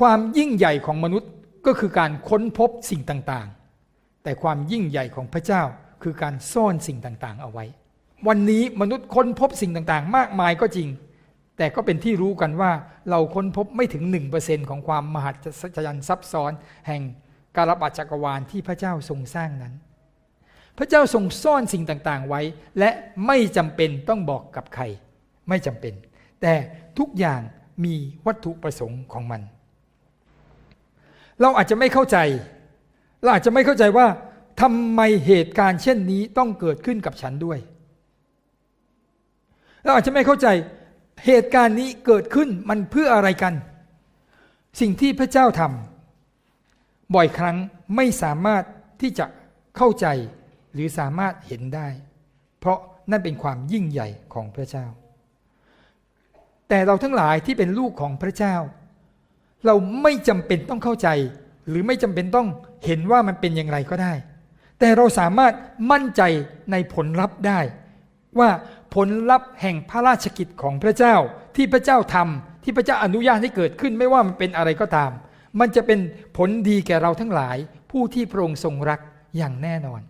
ความยิ่งใหญ่ของมนุษย์ก็คือการค้นพบสิ่งต่างๆ แต่ความยิ่งใหญ่ของพระเจ้าคือการซ่อนสิ่งต่างๆ เอาไว้ วันนี้มนุษย์ค้นพบสิ่งต่างๆ มากมายก็จริง แต่ก็เป็นที่รู้กันว่าเราค้นพบไม่ถึง 1%ของความมหัศจรรย์ซับซ้อน แห่งกาลปัจจักรวาลที่พระเจ้าทรงสร้างนั้น พระเจ้าทรงซ่อนสิ่งต่างๆไว้ และไม่จำเป็นต้องบอกกับใคร ไม่จำเป็น แต่ทุกอย่างมีวัตถุประสงค์ของมัน เราอาจจะไม่เข้าใจ เราอาจจะไม่เข้าใจว่าทำไมเหตุการณ์เช่นนี้ต้องเกิดขึ้นกับฉันด้วย เราอาจจะไม่เข้าใจเหตุการณ์นี้เกิดขึ้นมันเพื่ออะไรกัน สิ่งที่พระเจ้าทำบ่อยครั้งไม่สามารถที่จะเข้าใจหรือสามารถเห็นได้ เพราะนั่นเป็นความยิ่งใหญ่ของพระเจ้า แต่เราทั้งหลายที่เป็นลูกของพระเจ้า เราไม่จำเป็นต้องเข้าใจ หรือไม่จำเป็นต้องเห็นว่ามันเป็นอย่างไรก็ได้ แต่เราสามารถมั่นใจในผลลัพธ์ได้ ว่าผลลัพธ์แห่งพระราชกิจของพระเจ้าที่พระเจ้าทำที่พระเจ้าอนุญาตให้เกิดขึ้นไม่ว่ามันเป็นอะไรก็ตาม มันจะเป็นผลดีแก่เราทั้งหลาย ผู้ที่พระองค์ทรงรักอย่างแน่นอน